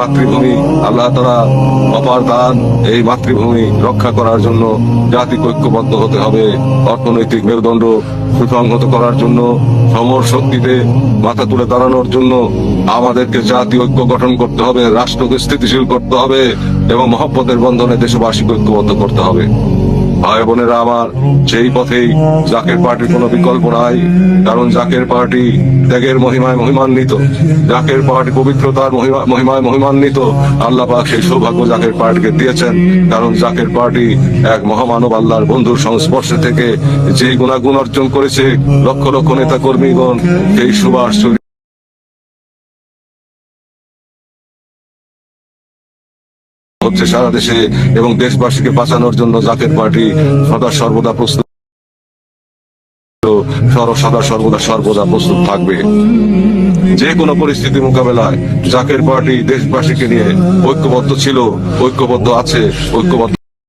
মাতৃভূমি। আল্লাহ তারা অপার দান এই মাতৃভূমি রক্ষা করার জন্য জাতি ঐক্যবদ্ধ হতে হবে। অর্থনৈতিক মেরুদণ্ড সুসংহত করার জন্য, সমর শক্তিতে মাথা তুলে দাঁড়ানোর জন্য আমাদেরকে জাতি ঐক্য গঠন করতে হবে, রাষ্ট্রকে স্থিতিশীল করতে হবে এবং মহব্বতের বন্ধনে দেশবাসীকে ঐক্যবদ্ধ করতে হবে। ভাই বোনেরা আমার সেই পথেই জাকের পার্টির কোনো বিকল্প নাই, কারণ জাকের পার্টি ত্যাগের মহিমায় মহিমান্বিত। জাকের পার্টি পবিত্রতার মহিমা- মহিমায় মহিমান্বিত। আল্লাহ পাক সেই সৌভাগ্য জাকের পার্টিকে দিয়েছেন, কারণ জাকের পার্টি এক মহামানব আল্লাহর বন্ধুর সংস্পর্শে থেকে যে গুণাগুণ অর্জন করেছে, লক্ষ লক্ষ নেতা কর্মীগণ সেই সুবাস হচ্ছে সারা দেশে এবং দেশবাসীকে বাঁচানোর জন্য জাতীয় পার্টি সদা সর্বদা প্রস্তুত সদা সর্বদা সর্বদা প্রস্তুত থাকবে। যে কোনো পরিস্থিতি মোকাবেলায় জাকের পার্টি দেশবাসীকে নিয়ে ঐক্যবদ্ধ ছিল, ঐক্যবদ্ধ আছে, ঐক্যবদ্ধ